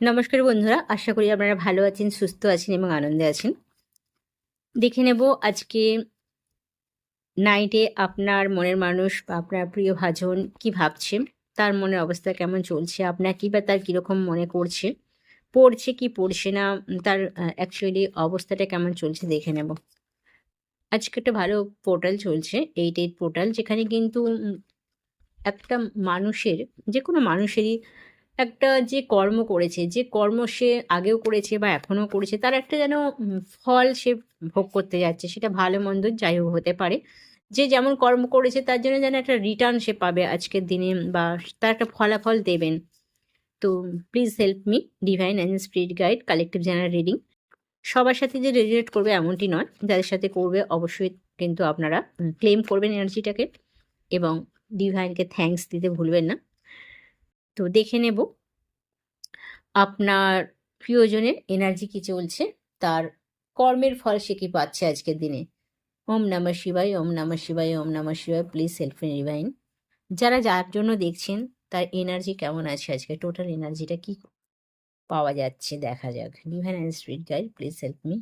নমস্কার বন্ধুরা, আশা করি আপনারা ভালো আছেন, সুস্থ আছেন এবং আনন্দে আছেন। দেখে নেব আজকে নাইটে আপনার মনের মানুষ বা আপনার প্রিয় ভাজন কি ভাবছে, তার মনের অবস্থা কেমন চলছে, আপনার কি বা তার কীরকম মনে করছে, পড়ছে কি পড়ছে না, তার অ্যাকচুয়ালি অবস্থাটা কেমন চলছে দেখে নেব। আজকে একটা ভালো পোর্টাল চলছে এইট এইট পোর্টাল যেখানে কিন্তু একটা মানুষের যে কোনো মানুষেরই একটা যে কর্ম করেছে, যে কর্ম সে আগেও করেছে বা এখনও করেছে, তার একটা যেন ফল সে ভোগ করতে যাচ্ছে, সেটা ভালো মন্দ যাই হোক হতে পারে। যে যেমন কর্ম করেছে, তার জন্য যেন একটা রিটার্ন সে পাবে আজকের দিনে বা তার একটা ফলাফল দেবেন। তো please help me divine and spirit guide collective general reading সবার সাথে যে রেজুলেট করবে এমনটি নয়, যাদের সাথে করবে অবশ্যই কিন্তু আপনারা ক্লেম করবেন এনার্জিটাকে এবং ডিভাইনকে থ্যাঙ্কস দিতে ভুলবেন না। তো দেখে নেব। আপনার প্রিয়জনের এনার্জি কি চলছে? তার কর্মের ফল সে কি পাচ্ছে আজকের দিনে? ওম নমঃ শিবায়, ওম নমঃ শিবায়, ওম নমঃ শিবায় প্লিজ সেলফ রিভাইন যারা যার জন্য দেখছেন, তার এনার্জি কেমন আছে আজকে? টোটাল এনার্জিটা কি পাওয়া যাচ্ছে? দেখা যাক। Divine and spirit guide please help me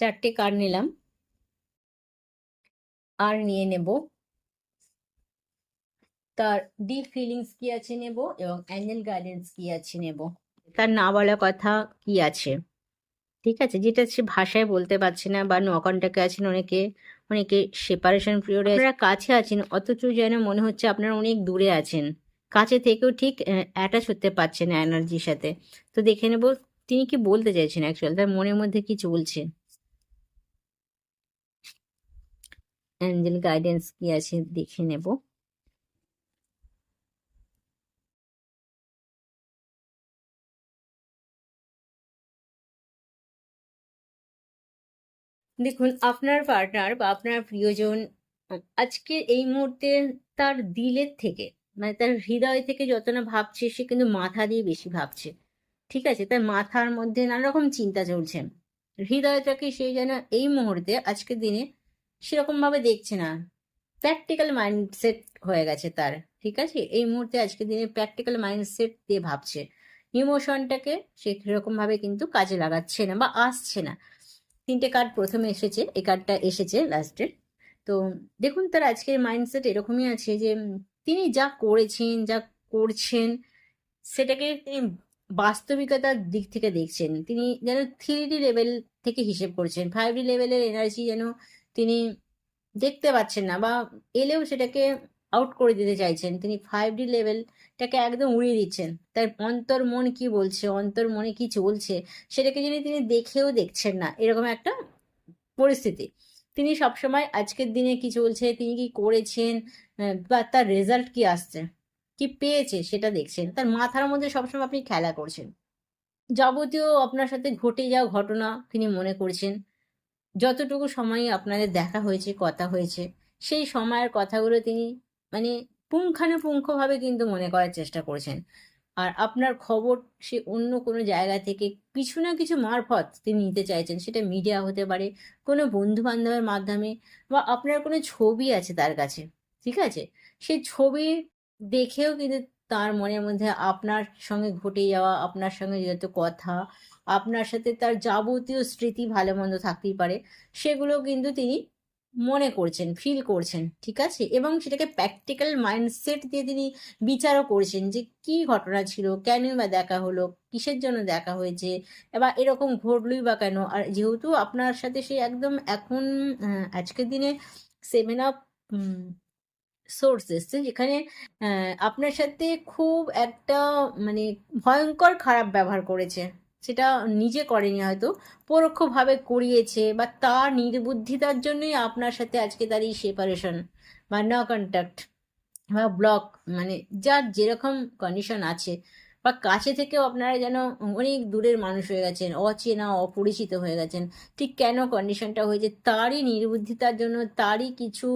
চারটে কার নিলাম। আর নিয়ে নেব। তার ডিপ ফিলিংস কি আছে নেব এবং অ্যাঞ্জেল গাইডেন্স কি আছে নেব। তার না বলা কথা কি আছে? ঠিক আছে? যেটা সে ভাষায় বলতে পারছে না বা নকনটাকে আছেন অনেকে অনেকে সেপারেশন পিরিয়ডে আপনারা কাছে আছেন অথচ যেন মনে হচ্ছে আপনারা অনেক দূরে আছেন। কাছে থেকেও ঠিক অ্যাটাচ হতে পারছেন না এনার্জির সাথে। তো দেখে নেব তিনি কি বলতে চাইছেন অ্যাকচুয়ালি তার মনের মধ্যে কি চলছে? অ্যাঞ্জেল গাইডেন্স কি আছে দেখে নেব। দেখুন, আপনার পার্টনার বা আপনার প্রিয়জন আজকে এই মুহূর্তে তার দিলের থেকে মানে তার হৃদয় থেকে যত না ভাবছে, সে কিন্তু মাথা দিয়ে বেশি ভাবছে। ঠিক আছে? তার মাথার মধ্যে নানা রকম চিন্তা চলছে। হৃদয়টাকে সে যেন এই মুহূর্তে, আজকের দিনে সেরকম ভাবে দেখছে না। প্র্যাকটিক্যাল মাইন্ডসেট হয়ে গেছে তার, ঠিক আছে? এই মুহূর্তে আজকের দিনে প্র্যাকটিক্যাল মাইন্ডসেট দিয়ে ভাবছে। ইমোশনটাকে সে সেরকম ভাবে কিন্তু কাজে লাগাচ্ছে না বা আসছে না। তিনটে কার্ড প্রথমে এসেছে, এই কার্ডটা এসেছে লাস্টে তো দেখুন তার আজকের মাইন্ডসেট এরকমই আছে যে তিনি যা করেছেন, যা করছেন, সেটাকে তিনি বাস্তবিকতার দিক থেকে দেখছেন। তিনি যেন থ্রি ডি লেভেল থেকে হিসেব করছেন। ফাইভ ডি লেভেলের এনার্জি যেন তিনি দেখতে পাচ্ছেন না বা এলেও সেটাকে আউট করে দিতে চাইছেন। তিনি ফাইভ ডি লেভেলটাকে একদম উড়িয়ে দিচ্ছেন। তার অন্তর মন কি বলছে, অন্তর মনে কি চলছে, সেটাকে যিনি তিনি দেখেও দেখছেন না, এরকম একটা পরিস্থিতি। তিনি সবসময় আজকের দিনে কি চলছে, তিনি কি করেছেন বা তার রেজাল্ট কি আসছে, কি পেয়েছে সেটা দেখছেন। তার মাথার মধ্যে সবসময় আপনি খেলা করছেন। যাবতীয় আপনার সাথে ঘটে যাওয়া ঘটনা তিনি মনে করছেন। যতটুকু সময় আপনাদের দেখা হয়েছে, কথা হয়েছে, সেই সময়ের কথাগুলো তিনি মানে পুঙ্খানুপুঙ্খভাবে কিন্তু মনে করার চেষ্টা করেছেন। আর আপনার খবর সে অন্য কোনো জায়গা থেকে কিছু না কিছু মারফত তিনি নিতে চাইছেন, সেটা মিডিয়া হতে পারে, কোনো বন্ধু বান্ধবের মাধ্যমে বা আপনার কোনো ছবি আছে তার কাছে, ঠিক আছে? সেই ছবি দেখেও কিন্তু তার মনের মধ্যে আপনার সঙ্গে ঘটে যাওয়া, আপনার সঙ্গে যত কথা আপনার সাথে তার যাবতীয় স্মৃতি ভালো মন্দ থাকতেই পারে, সেগুলো কিন্তু তিনি মনে করছেন ফিল করছেন, ঠিক আছে? এবং সেটাকে প্র্যাকটিক্যাল মাইন্ডসেট দিয়ে তিনি বিচারও করছেন যে কি ঘটনা ছিল, কেন বা দেখা হলো, কিসের জন্য দেখা হয়েছে, বা এরকম ঘটলই বা কেন? আর যেহেতু আপনার সাথে সে একদম এখন আজকের দিনে সেভেন আপ সোর্স এসছে যেখানে আপনার সাথে খুব একটা মানে ভয়ঙ্কর খারাপ ব্যবহার করেছে। সেটা নিজে করেনি হয়তো, পরোক্ষভাবে করিয়েছে বা তার নির্বুদ্ধিতার জন্যই আপনার সাথে আজকে তার এই সেপারেশন বা ন কন্ট্যাক্ট বা ব্লক মানে যার যেরকম কন্ডিশন আছে। বা কাছে থেকেও আপনারা যেন অনেক দূরের মানুষ হয়ে গেছেন, অচেনা, অপরিচিত হয়ে গেছেন, ঠিক কেন কন্ডিশনটা হয়েছে? তারই নির্বুদ্ধিতার জন্য, তারই কিছু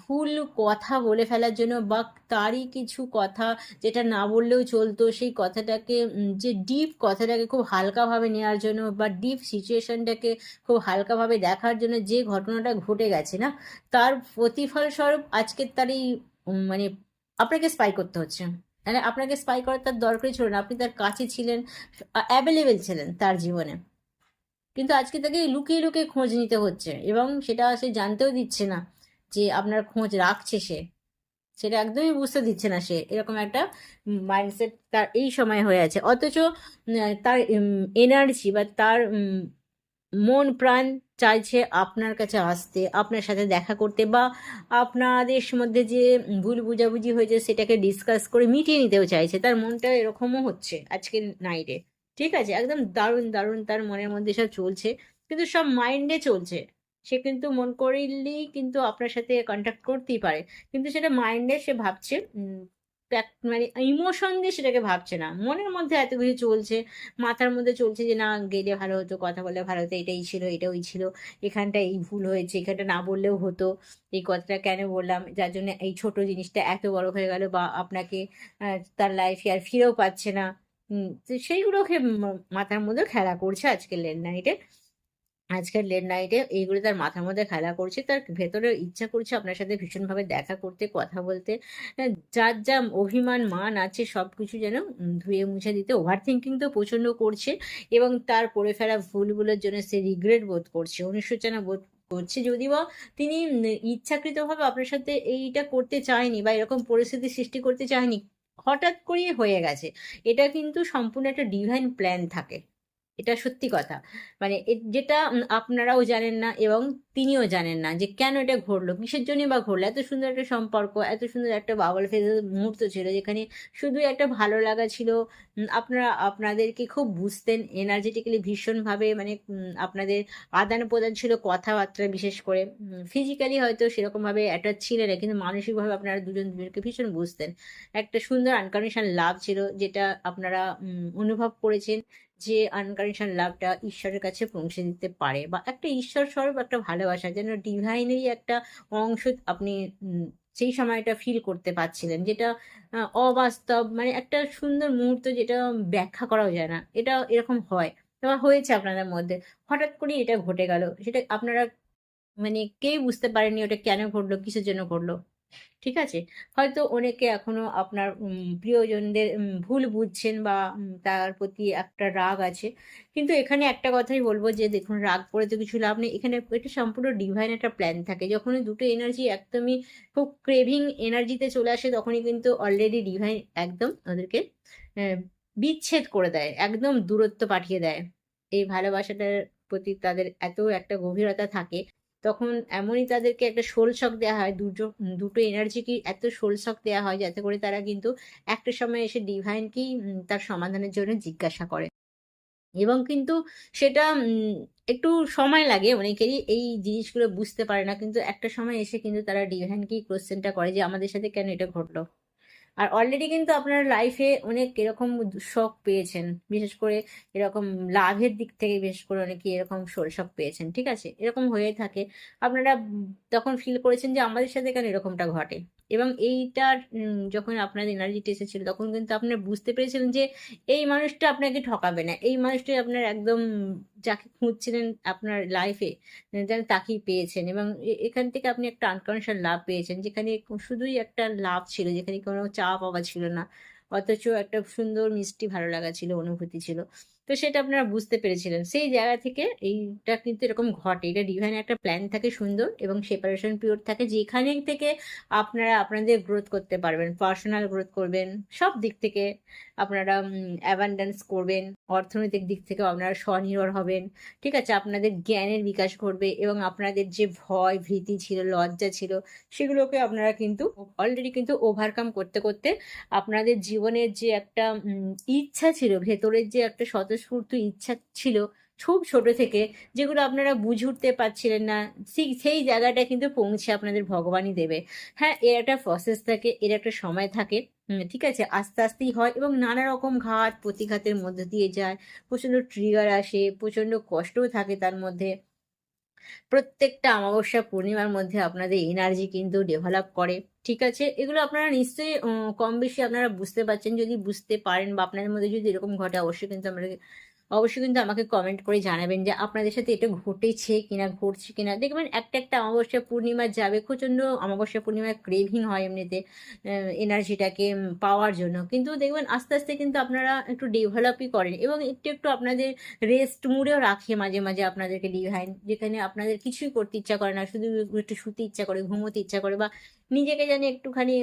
ভুল কথা বলে ফেলার জন্য বা তারই কিছু কথা যেটা না বললেও চলতো, সেই কথাটাকে যে ডিপ কথাটাকে খুব হালকাভাবে নেওয়ার জন্য বা ডিপ সিচুয়েশনটাকে খুব হালকাভাবে দেখার জন্য যে ঘটনাটা ঘটে গেছে না, তার প্রতিফল স্বরূপ আজকে তার এই মানে আপনাকে স্পাই করতে হচ্ছে। মানে আপনাকে স্পাই করার তার দরকারই ছিল না। আপনি তার কাছে ছিলেন অ্যাভেলেবেল ছিলেন তার জীবনে। কিন্তু আজকে তাকে লুকিয়ে লুকিয়ে খোঁজ নিতে হচ্ছে এবং সেটা সে জানতেও দিচ্ছে না যে আপনার খোঁজ রাখছে সে। সেটা একদমই বুঝতে দিচ্ছে না সে। এরকম একটা মাইন্ডসেট তার এই সময় হয়ে আছে। অথচ তার এনার্জি বা তার মন প্রাণ চাইছে আপনার কাছে আসতে, আপনার সাথে দেখা করতে বা আপনাদের মধ্যে যে ভুল বুঝাবুঝি হয়েছে সেটাকে ডিসকাস করে মিটিয়ে নিতেও চাইছে, তার মনটা এরকমও হচ্ছে আজকের নাইটে ঠিক আছে? একদম দারুণ দারুণ তার মনের মধ্যে সব চলছে, কিন্তু সব মাইন্ডে চলছে। সে কিন্তু মন করলেই কিন্তু আপনার সাথে কন্ট্যাক্ট করতেই পারে, কিন্তু সেটা মাইন্ডে সে ভাবছে মানে ইমোশন দিয়ে সেটাকে ভাবছে না। মনের মধ্যে এত কিছু চলছে, মাথার মধ্যে চলছে যে, না, গেলে ভালো হতো, কথা বললে ভালো হতো, এটাই ছিল এটা ওই ছিল, এখানটা এই ভুল হয়েছে, এখানটা না বললেও হতো, এই কথাটা কেন বললাম? যার জন্য এই ছোট জিনিসটা এত বড় হয়ে গেল বা আপনাকে তার লাইফে আর ফিরেও পাচ্ছে না। সেইগুলোকে মাথার মধ্যে খেলা করছে আজকের লেট নাইটে আজকের লেট নাইটে এইগুলো তার মাথার মধ্যে খেলা করছে, তার ভেতরে ইচ্ছা করছে আপনার সাথে ভীষণভাবে দেখা করতে, কথা বলতে। যার যা অভিমান, মান আছে সব কিছু যেন ধুয়ে মুছে দিতে। ওভার থিঙ্কিং তো প্রচণ্ড করছে এবং তার করে ফেলা ভুলগুলোর জন্য সে রিগ্রেট বোধ করছে, অনুশোচনা বোধ করছে। যদি বা তিনি ইচ্ছাকৃতভাবে আপনার সাথে এইটা করতে চায়নি বা এরকম পরিস্থিতি সৃষ্টি করতে চায়নি, হঠাৎ করেই হয়ে গেছে। এটা কিন্তু সম্পূর্ণ একটা ডিভাইন প্ল্যান থাকে। এটা সত্যি কথা। মানে যেটা আপনারাও জানেন না এবং তিনিও জানেন না যে কেন এটা ঘটলো, কিসের জন্য বা ঘটলো? এত সুন্দর একটা সম্পর্ক, এত সুন্দর একটা বাবল ফেজের মুহূর্ত ছিল যেখানে শুধু একটা ভালো লাগা ছিল। আপনারা, আপনাদেরকে খুব বুঝতেন এনার্জেটিক্যালি ভীষণভাবে মানে আপনাদের আদান প্রদান ছিল কথাবার্তা বিশেষ করে। ফিজিক্যালি হয়তো সেরকমভাবে অ্যাটাচ ছিলেন না, কিন্তু মানসিকভাবে আপনারা দুজন দুজনকে ভীষণ বুঝতেন। একটা সুন্দর আনকন্ডিশনাল লাভ ছিল যেটা আপনারা অনুভব করেছেন। যে আনকন্ডিশনাল লাভটা ঈশ্বরের কাছে পৌঁছে দিতে পারে বা একটা ঈশ্বর স্বরূপ, একটা ভালোবাসা, যেন ডিভাইনেরই একটা অংশ আপনি সেই সময়টা ফিল করতে পারছিলেন, যেটা অবাস্তব মানে একটা সুন্দর মুহূর্ত যেটা ব্যাখ্যা করাও যায় না। এটা এরকম হয়। বা হয়েছে আপনাদের মধ্যে। হঠাৎ করে এটা ঘটে গেল। সেটা আপনারা মানে কেউ বুঝতে পারেনি ওটা কেন ঘটলো, কিসের জন্য ঘটলো? ঠিক আছে? হয়তো অনেকে এখনও আপনার প্রিয়জনদের ভুল বুঝছেন বা তার প্রতি একটা রাগ আছে। কিন্তু এখানে একটা কথাই বলব যে, দেখুন, রাগ করে তো কিছু লাভ নেই। এখানে এটা সম্পূর্ণ ডিভাইন একটা প্ল্যান থাকে। যখন দুটো এনার্জি একদমই খুব ক্রেভিং এনার্জিতে চলে আসে, তখনই কিন্তু অলরেডি ডিভাইন একদম ওদেরকে বিচ্ছেদ করে দেয়, একদম দূরত্ব পাঠিয়ে দেয়। এই ভালোবাসাটার প্রতি তাদের এত একটা গভীরতা থাকে। তখন এমনই তাদেরকে একটা সোল শক দেওয়া হয়, দুটো দুটো এনার্জিকে এত সোল শক দেওয়া হয় যাতে করে তারা কিন্তু একটা সময় এসে ডিভাইনকেই তার সমাধানের জন্য জিজ্ঞাসা করে। এবং কিন্তু সেটা একটু সময় লাগে অনেকেরই, এই জিনিসগুলো বুঝতে পারে না। কিন্তু একটা সময় এসে কিন্তু তারা ডিভাইনকেই কোশ্চেনটা করে যে আমাদের সাথে কেন এটা ঘটলো। আর অলরেডি কিন্তু আপনার লাইফে অনেক এরকম শখ পেয়েছেন। বিশেষ করে এরকম লাভের দিক থেকে বিশেষ করে অনেকে এরকম শখ পেয়েছেন, ঠিক আছে? এরকম হয়ে থাকে। আপনারা তখন ফিল করেছেন যে আমাদের সাথে কেন এরকমটা ঘটে? এবং এইটার যখন আপনাদের এনার্জিটা এসেছিল তখন কিন্তু আপনারা বুঝতে পেরেছিলেন যে এই মানুষটা আপনাকে ঠকাবে না। এই মানুষটা আপনার একদম যাকে খুঁজছিলেন আপনার লাইফে যেন তাকেই পেয়েছেন। এবং এখান থেকে আপনি একটা আনকনশিয়াস লাভ পেয়েছেন, যেখানে শুধুই একটা লাভ ছিল, যেখানে কোনো চা পাওয়া ছিল না। অথচ একটা সুন্দর, মিষ্টি, ভালো লাগা ছিল, অনুভূতি ছিল। তো সেটা আপনারা বুঝতে পেরেছিলেন। সেই জায়গা থেকে এইটা কিন্তু এরকম ঘটে। এটা ডিভাইন একটা প্ল্যান থাকে সুন্দর এবং সেপারেশন পিরিয়ড থাকে। যেখানে থেকে আপনারা আপনাদের গ্রোথ করতে পারবেন পার্সোনাল গ্রোথ করবেন, সব দিক থেকে আপনারা অ্যাবান্ডেন্স করবেন, অর্থনৈতিক দিক থেকেও আপনারা স্বনির্ভর হবেন। ঠিক আছে? আপনাদের জ্ঞানের বিকাশ ঘটবে এবং আপনাদের যে ভয়, ভীতি ছিল, লজ্জা ছিল, সেগুলোকে আপনারা কিন্তু অলরেডি কিন্তু ওভারকাম করতে করতে আপনাদের জীবনের যে একটা ইচ্ছা ছিল, ভেতরের যে একটা স্বতঃস্ফূর্ত ইচ্ছা ছিল খুব ছোট থেকে, যেগুলো আপনারা বুঝে উঠতে পারছিলেন না। সেই জায়গাটা কিন্তু পৌঁছে আপনাদের ভগবানই দেবে। হ্যাঁ এর একটা প্রসেস থাকে, এর একটা সময় থাকে ঠিক আছে? আস্তে আস্তেই হয় এবং নানা রকম ঘাত, প্রতিঘাতের মধ্যে দিয়ে যায়। প্রচণ্ড ট্রিগার আসে, প্রচণ্ড কষ্টও থাকে তার মধ্যে। প্রত্যেকটা অমাবস্যা পূর্ণিমার মধ্যে আপনাদের এনার্জি কিন্তু ডেভেলপ করে, ঠিক আছে? এগুলো আপনারা নিশ্চয়ই কম বেশি আপনারা বুঝতে পারছেন। যদি বুঝতে পারেন বা আপনাদের মধ্যে যদি এরকম ঘটে, অবশ্যই কিন্তু আপনাদের অবশ্যই কিন্তু আমাকে কমেন্ট করে জানাবেন যে আপনাদের সাথে এটা ঘটেছে কিনা, ঘটছে কিনা। দেখবেন একটা একটা অমাবস্যা পূর্ণিমা যাবে, প্রচণ্ড অমাবস্যা পূর্ণিমায় ক্রেভিং হয় এমনিতে এনার্জিটাকে পাওয়ার জন্য। কিন্তু দেখবেন আস্তে আস্তে কিন্তু আপনারা একটু ডেভেলপই করেন এবং একটু একটু আপনাদের রেস্ট মুডেও রাখে মাঝে মাঝে আপনাদেরকে ডিভাইন যেখানে আপনাদের কিছুই করতে ইচ্ছা করে না, শুধু একটু শুতে ইচ্ছা করে, ঘুমোতে ইচ্ছা করে বা নিজেকে জানি একটুখানি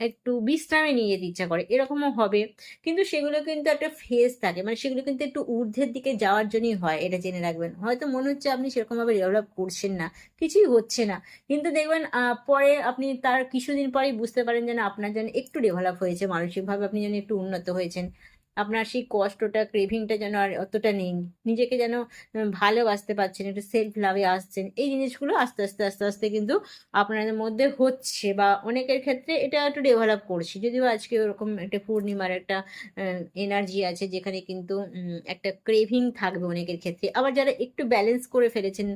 একটু বিশ্রামে নিয়ে যেতে ইচ্ছা করে, এরকমও হবে। কিন্তু সেগুলো কিন্তু একটা ফেজ থাকে মানে সেগুলো কিন্তু একটু ঊর্ধ্বের দিকে যাওয়ার জন্যই হয়, এটা জেনে রাখবেন। হয়তো মনে হচ্ছে আপনি সেরকমভাবে ডেভেলপ করছেন না, কিছুই হচ্ছে না। কিন্তু দেখবেন পরে আপনি তার কিছুদিন পরেই বুঝতে পারেন যেন আপনার যেন একটু ডেভেলপ হয়েছে, মানসিকভাবে আপনি যেন একটু উন্নত হয়েছেন। আপনার সেই কষ্টটা ক্রেভিংটা যেন আর অতটা নেই। নিজেকে যেন ভালোবাসতে পারছেন, একটু সেলফ লাভে আসছেন, এই জিনিসগুলো আস্তে আস্তে আস্তে আস্তে কিন্তু আপনাদের মধ্যে হচ্ছে বা অনেকের ক্ষেত্রে এটা একটু ডেভেলপ করছে। যদিও আজকে ওরকম একটা পূর্ণিমার একটা এনার্জি আছে যেখানে কিন্তু একটা ক্রেভিং থাকবে অনেকের ক্ষেত্রে। আবার যারা একটু ব্যালেন্স করে ফেলেছেন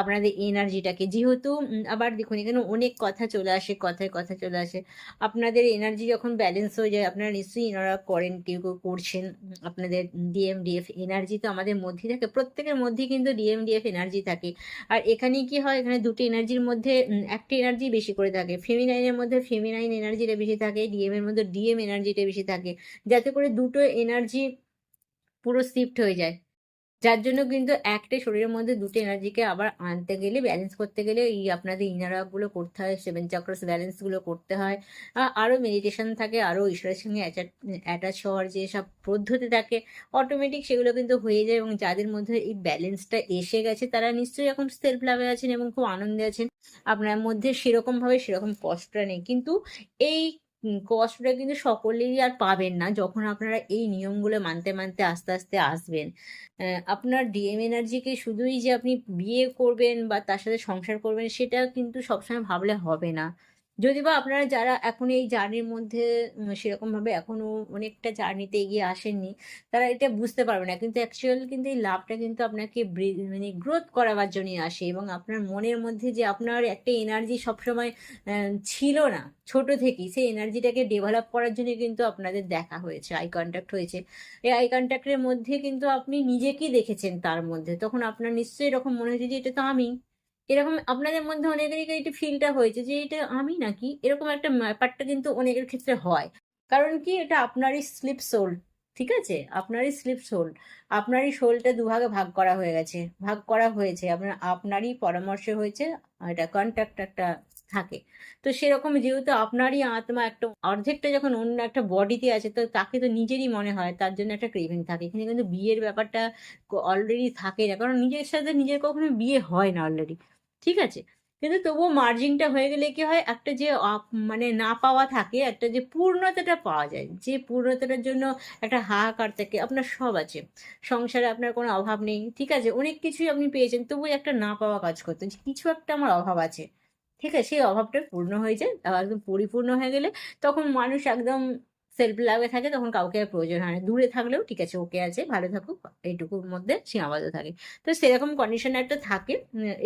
আপনাদের এনার্জিটাকে যেহেতু আবার দেখুন এখানে অনেক কথা চলে আসে, কথায় কথা চলে আসে। আপনাদের এনার্জি যখন ব্যালেন্স হয়ে যায়, আপনারা নিশ্চয়ই এনারা করেন, কেউ কেউ করছেন আপনাদের ডিএমডিএফ এনার্জি তো আমাদের মধ্যেই থাকে, প্রত্যেকের মধ্যেই কিন্তু ডিএমডিএফ এনার্জি থাকে। আর এখানে কি হয়, এখানে দুটি এনার্জির মধ্যে একটি এনার্জি বেশি করে থাকে। ফেমিনাইনের মধ্যে ফেমিনাইন এনার্জিটা বেশি থাকে ডিএম এর মধ্যে ডিএম এনার্জিটা বেশি থাকে। যাতে করে দুটো এনার্জি পুরো শিফট হয়ে যায়। যার জন্য কিন্তু একটা শরীরের মধ্যে দুটো এনার্জিকে আবার আনতে গেলে ব্যালেন্স করতে গেলে এই আপনাদের ইনার করতে হয় সেভেন চাক্রাস ব্যালেন্সগুলো করতে হয়। আ- আরও মেডিটেশন থাকে, আরও ঈশ্বরের সঙ্গে অ্যাটাচ হওয়ার যে সব পদ্ধতি থাকে অটোমেটিক সেগুলো কিন্তু হয়ে যায় এবং যাদের মধ্যে এই ব্যালেন্সটা এসে গেছে, তারা নিশ্চয়ই এখন সেলফ লাভে আছেন এবং খুব আনন্দে আছেন। আপনার মধ্যে সেরকম ভাবে সেরকম কষ্টটা নেই। কিন্তু এই কষ্টটা কিন্তু সকলেই আর পাবেন না যখন আপনারা এই নিয়মগুলো মানতে মানতে আস্তে আস্তে আসবেন। আপনার ডিএম এনার্জিকে শুধুই যে আপনি বিয়ে করবেন বা তার সাথে সংসার করবেন সেটা কিন্তু সবসময় ভাবলে হবে না। যদি বা আপনারা যারা এখন এই জার্নির মধ্যে সেরকমভাবে এখনও অনেকটা জার্নিতে এগিয়ে আসেননি, তারা এটা বুঝতে পারবে না। কিন্তু অ্যাকচুয়াল কিন্তু এই লাভটা কিন্তু আপনাকে মানে গ্রোথ করাবার জন্যই আসে এবং আপনার মনের মধ্যে যে আপনার একটা এনার্জি সবসময় ছিল না, ছোট থেকেই, সেই এনার্জিটাকে ডেভেলপ করার জন্য কিন্তু আপনাদের দেখা হয়েছে আই কন্ট্যাক্ট হয়েছে। এই আই কন্ট্যাক্টের মধ্যে কিন্তু আপনি নিজেকেই দেখেছেন তার মধ্যে। তখন আপনার নিশ্চয়ই এরকম মনে হয়েছে যে এটা তো আমি। এরকম আপনাদের মধ্যে অনেকেরই এটা ফিলটা হয়েছে যে, এটা আমি নাকি এরকম একটা ব্যাপারটা কিন্তু অনেকের ক্ষেত্রে হয়। কারণ কি এটা আপনারই স্লিপ সোল ঠিক আছে? আপনারই স্লিপ সোল আপনারই সোলটা দুভাগে ভাগ করা হয়ে গেছে। ভাগ করা হয়েছে, আপনার, আপনারই পরামর্শ হয়েছে, এটা কন্ট্যাক্ট একটা থাকে। তো সেরকম যেহেতু আপনারই আত্মা একটা অর্ধেকটা যখন অন্য একটা বডিতে আছে, তো তাকে তো নিজেরই মনে হয়, তার জন্য একটা ক্রেভিং থাকে। এখানে কিন্তু বিয়ের ব্যাপারটা অলরেডি থাকে না, কারণ নিজের সাথে নিজের কখনো বিয়ে হয় না অলরেডি ঠিক আছে? কিন্তু তবুও মার্জিনটা হয়ে গেলে কি হয়, একটা যে মানে না পাওয়া থাকে, একটা যে পূর্ণতাটা পাওয়া যায়। যে পূর্ণতাটার জন্য একটা হাহাকার থাকে, আপনার সব আছে। সংসারে আপনার কোনো অভাব নেই, ঠিক আছে? অনেক কিছুই আপনি পেয়েছেন তবু একটা না পাওয়া কাজ করতে। যে কিছু একটা আমার অভাব আছে। ঠিক আছে, সেই অভাবটা পূর্ণ হয়ে যায়। একদম পরিপূর্ণ হয়ে গেলে তখন মানুষ একদম সেলফ লাভে থাকে, তখন কাউকে আর প্রয়োজন হয় না। দূরে থাকলেও ঠিক আছে, ওকে আছে, ভালো থাকুক, এইটুকুর মধ্যে সীমাবদ্ধ থাকে। তো সেরকম কন্ডিশন একটা থাকে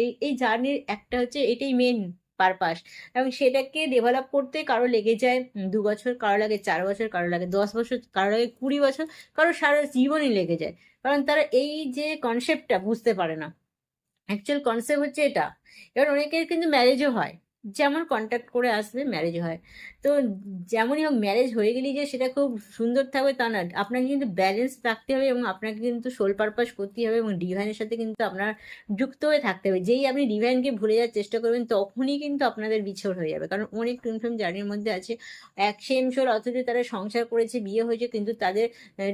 এই এই জার্নির একটা হচ্ছে এটাই মেন পারপাস এবং সেটাকে ডেভেলপ করতে কারও লেগে যায় দু বছর, কারও লাগে চার বছর, কারও লাগে দশ বছর, কারও লাগে কুড়ি বছর, কারও সারা জীবনই লেগে যায়। কারণ তারা এই যে কনসেপ্টটা বুঝতে পারে না। অ্যাকচুয়াল কনসেপ্ট হচ্ছে এটা। এবার অনেকের কিন্তু ম্যারেজও হয়। যেমন কন্ট্যাক্ট করে আসবে ম্যারেজ হয়। তো যেমনই হোক ম্যারেজ হয়ে গেলেই যে সেটা খুব সুন্দর থাকবে তা না। আপনাকে কিন্তু ব্যালেন্স রাখতে হবে এবং আপনাকে কিন্তু সোল পারপাস করতে হবে এবং ডিভাইনের সাথে কিন্তু আপনার যুক্ত হয়ে থাকতে হবে। যেই আপনি ডিভাইনকে ভুলে যাওয়ার চেষ্টা করবেন, তখনই কিন্তু আপনাদের বিছর হয়ে যাবে। কারণ অনেক টুনফিল্ম জার্নির মধ্যে আছে। এক সেম অথচ তারা সংসার করেছে, বিয়ে হয়েছে, কিন্তু তাদের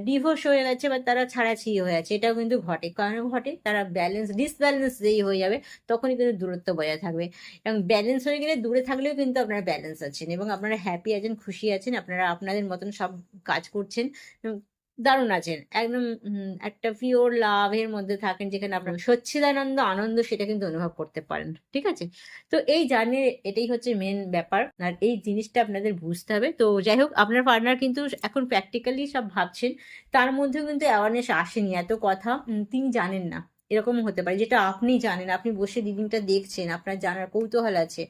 ডিভোর্স হয়ে গেছে বা তারা ছাড়াছাড়ি হয়ে আছে। এটাও কিন্তু ঘটে। কারণ ঘটে, তারা ব্যালেন্স ডিসব্যালেন্স যেই হয়ে যাবে, তখনই কিন্তু দূরত্ব বজায় থাকবে। এবং ব্যালেন্স হয়ে গেলে দূরে থাকলেও কিন্তু আপনারা ব্যালেন্স আছেন এবং আপনারা হ্যাপি আছেন, খুশি আছেন, আপনারা আপনাদের মতন সব কাজ করছেন। দারুণ আছেন। একদম একটা পিওর লাভের মধ্যে থাকেন যেখানে আপনার সচ্ছিদানন্দ আনন্দ সেটা কিন্তু অনুভব করতে পারেন, ঠিক আছে? তো এই জার্নি এটাই হচ্ছে মেন ব্যাপার আর এই জিনিসটা আপনাদের বুঝতে হবে। তো যাই হোক, আপনার পার্টনার কিন্তু এখন প্র্যাকটিক্যালি সব ভাবছেন, তার মধ্যেও কিন্তু অ্যাওয়ারনেস আসেনি, এত কথা তিনি জানেন না। এরকম হতে পারে যেটা আপনি জানেন। আপনি বসে রিডিংটা দেখছেন আপনার জানার কৌতূহল আছে।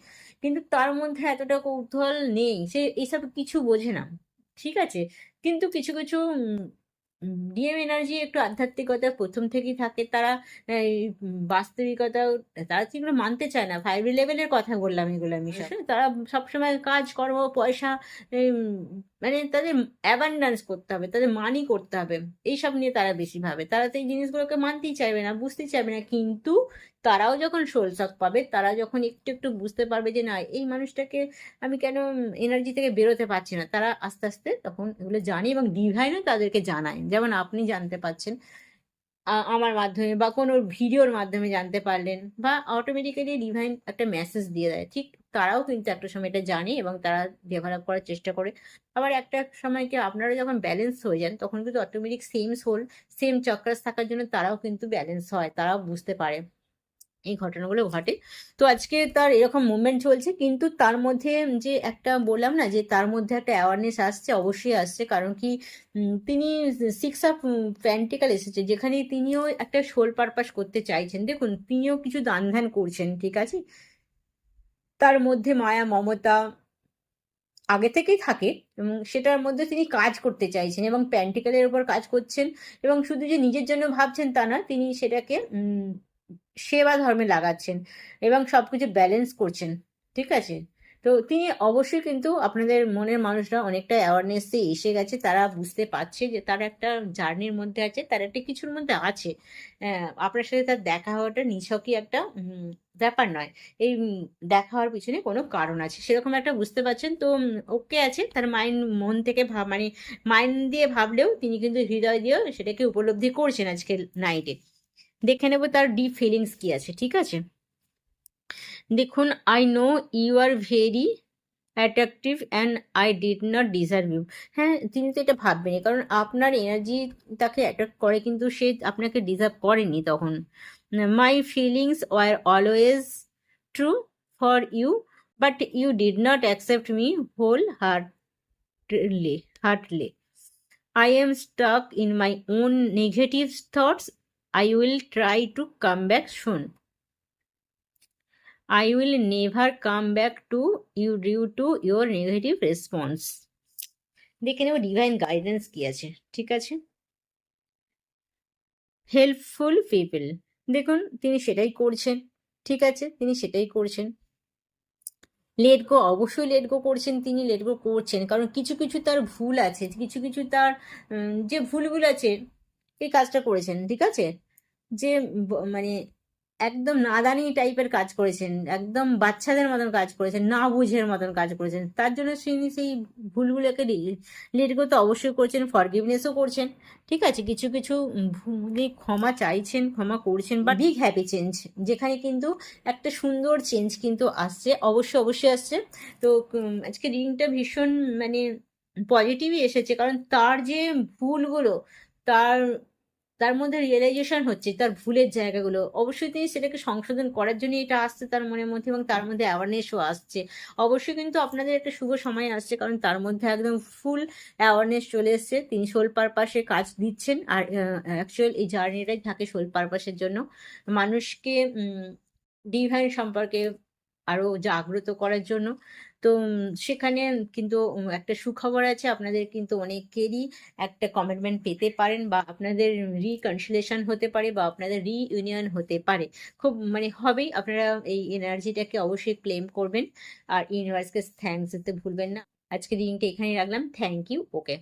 কিন্তু তার মধ্যে এতটা কৌতূহল নেই সে এসব কিছু বোঝে না ঠিক আছে? কিন্তু কিছু কিছু ডিএম এনার্জি একটু আধ্যাত্মিকতা প্রথম থেকেই থাকে তারা বাস্তবিকতা তারা তো এগুলো মানতে চায় না। ফাইভ লেভেলের কথা বললাম এগুলো আমি তারা সবসময় কাজ কর্ম পয়সা মানে তাদের অ্যাবান্ডান্স করতে হবে, তাদের মানি করতে হবে। এইসব নিয়ে তারা বেশি ভাবে। তারা তো এই জিনিসগুলোকে মানতেই চাইবে না, বুঝতেই চাইবে না। কিন্তু তারাও যখন সোলসক পাবে, তারা যখন একটু একটু বুঝতে পারবে যে, না, এই মানুষটাকে আমি কেন এনার্জি থেকে বেরোতে পারছি না? তারা আস্তে আস্তে তখন এগুলো জানে এবং ডিভাইনও তাদেরকে জানায়। যেমন আপনি জানতে পারছেন আমার মাধ্যমে বা কোনো ভিডিওর মাধ্যমে জানতে পারলেন বা অটোমেটিক্যালি ডিভাইন একটা মেসেজ দিয়ে দেয়। ঠিক তারাও কিন্তু একটা সময় এটা জানে এবং তারা ডেভেলপ করার চেষ্টা করে। আবার একটা সময় কি আপনারা যখন ব্যালেন্স হয়ে যান, তখন কিন্তু automatic same soul same chakras থাকার জন্য তারাও কিন্তু ব্যালেন্স হয়, তারাও বুঝতে পারে। এই ঘটনাগুলো ঘটে। তো আজকে তার এরকম মুভমেন্ট চলছে, কিন্তু তার মধ্যে যে একটা বললাম না যে তার মধ্যে একটা অ্যাওয়ারনেস আসছে, অবশ্যই আসছে। কারণ কি তিনি সিক্স অফ প্যান্টিকাল এসেছে যেখানে তিনিও একটা সোল পারপাস করতে চাইছেন। দেখুন, তিনিও কিছু দান ধ্যান করছেন, ঠিক আছে? তার মধ্যে মায়া, মমতা আগে থেকেই থাকে, এবং সেটার মধ্যে তিনি কাজ করতে চাইছেন এবং প্যান্টিকালের উপর কাজ করছেন, এবং শুধু যে নিজের জন্য ভাবছেন তা না তিনি সেটাকে সেবা ধর্মে লাগাচ্ছেন এবং সবকিছু ব্যালেন্স করছেন, ঠিক আছে? তো তিনি অবশ্যই কিন্তু আপনাদের মনের মানুষরা অনেকটা অ্যাওয়ারনেসে এসে গেছে, তারা বুঝতে পারছে যে তার একটা জার্নির মধ্যে আছে, তার একটা কিছুর মধ্যে আছে। আপনার সাথে তার দেখা হওয়াটা নিছকই একটা ব্যাপার নয়। এই দেখা হওয়ার পিছনে কোনো কারণ আছে। সেরকম একটা বুঝতে পারছেন, তো ওকে আছে। তার মাইন্ড মন থেকে ভাব মানে মাইন্ড দিয়ে ভাবলেও তিনি কিন্তু হৃদয় দিয়েও সেটাকে উপলব্ধি করছেন আজকে নাইটে দেখে নেব তার ডিপ ফিলিংস কি আছে, ঠিক আছে? দেখুন I know you are very attractive and I did not deserve you হ্যাঁ তিনি তো এটা ভাববেন কারণ আপনার এনার্জি তাকে অ্যাট্রাক্ট করে কিন্তু সে আপনাকে ডিজার্ভ করেনি তখন। My feelings were always true for you but you did not accept me whole heartly heartly I am stuck in my own negative thoughts. I will try to come back soon. I will never come back to you due to your negative response দেখে নেব divine guidance কি আছে, ঠিক আছে? Helpful people দেখুন, তিনি সেটাই করছেন, ঠিক আছে? তিনি সেটাই করছেন। লেট গো অবশ্যই লেট গো করছেন তিনি লেট গো করছেন। কারণ কিছু কিছু তার ভুল আছে, কিছু কিছু তার যে ভুলগুলো আছে এই কাজটা করেছেন, ঠিক আছে? যে মানে একদম নাদানি টাইপের কাজ করেছেন, একদম বাচ্চাদের মতন কাজ করেছেন, না বুঝের মতন কাজ করেছেন, তার জন্য তিনি সেই ভুলগুলোকে লেট করতে অবশ্যই করছেন ফরগিভনেসও করছেন, ঠিক আছে? কিছু কিছু ভুলে ক্ষমা চাইছেন, ক্ষমা করছেন বা বিগ হ্যাপি চেঞ্জ যেখানে কিন্তু একটা সুন্দর চেঞ্জ কিন্তু আসছে, অবশ্যই অবশ্যই আসছে। তো আজকে রিডিংটা ভীষণ মানে পজিটিভই এসেছে, কারণ তার যে ভুলগুলো, তার তার মধ্যে রিয়েলাইজেশন হচ্ছে, তার ভুলের জায়গাগুলো। অবশ্যই তিনি সেটাকে সংশোধন করার জন্য এটা আসছে তার মনের মধ্যে এবং তার মধ্যে অ্যাওয়ারনেসও আসছে। অবশ্যই কিন্তু আপনাদের একটা শুভ সময় আসছে, কারণ তার মধ্যে একদম ফুল অ্যাওয়ারনেস চলে এসছে। তিনি সোল পারপাসে কাজ দিচ্ছেন আর অ্যাকচুয়াল এই জার্নিটাই থাকে সোল পারপাসের জন্য। মানুষকে ডিভাইন সম্পর্কে আরও জাগ্রত করার জন্য। তো সেখানে কিন্তু একটা সুখবর আছে। আপনাদের কিন্তু অনেকেরই একটা কমিটমেন্ট পেতে পারেন বা আপনাদের রিকনসিলেশন হতে পারে বা আপনাদের রিইউনিয়ন হতে পারে। খুব মানে হবেই, আপনারা এই এনার্জিটাকে অবশ্যই ক্লেম করবেন। আর ইউনিভার্সকে থ্যাংকস দিতে ভুলবেন না। আজকে দিনটা এখানেই রাখলাম। Thank you okay